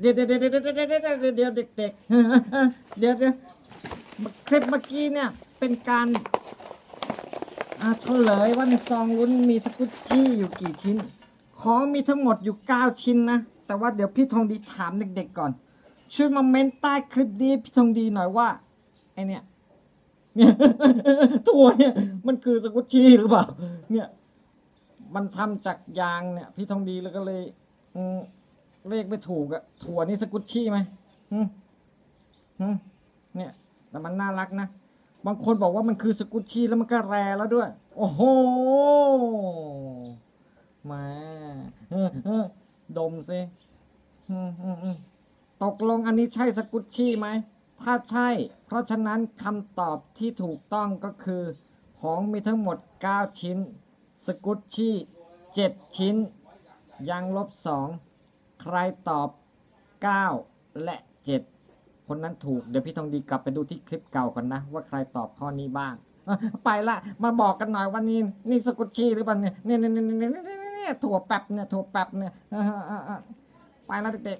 เดี๋ยวเดี๋ยวเดี๋ยวเดี๋ยวเดี๋ยวเดี๋ยวเด็กๆเดี๋ยวเดี๋ยวคลิปเมื่อกี้เนี่ยเป็นการเฉลยว่าในซองลุ้นมีสกุตชี่อยู่กี่ชิ้น ของมีทั้งหมดอยู่ 9 ชิ้นนะ แต่ว่าเดี๋ยวพี่ทองดีถามเด็กๆก่อน ช่วยมาเม้นใต้คลิปนี้พี่ทองดีหน่อยว่าไอเนี่ยเนี่ยตัวเนี่ยมันคือสกุตชี่หรือเปล่า เนี่ย มันทำจากยางเนี่ย พี่ทองดีแล้วก็เลย อืม เลขไม่ถูกอะถั่วนี่สกุตชี่ไหมหึหึเนี่ยแต่มันน่ารักนะ บางคนบอกว่ามันคือสกุตชี่แล้วมันก็แรแล้วด้วย โอ้โหมาดมสิตกลงอันนี้ใช่สกุตชี่ไหมถ้าใช่ เพราะฉะนั้นคำตอบที่ถูกต้องก็คือ ของมีทั้งหมด 9 ชิ้น สกุตชี่ 7 ชิ้น ยังลบ 2 ใครตอบ 9 และ 7 คนนั้นถูก เดี๋ยวพี่ทองดีกลับไปดูที่คลิปเก่ากันนะ ว่าใครตอบข้อนี้บ้าง ไปละ มาบอกกันหน่อยว่านี่นี่สกุชี่หรือเปล่าเนี่ยเนี่ยเนี่ยเนี่ยเนี่ยเนี่นี่ถั่วแป๊บเนี่ยถั่วแป๊บเนี่ยไปละเด็ก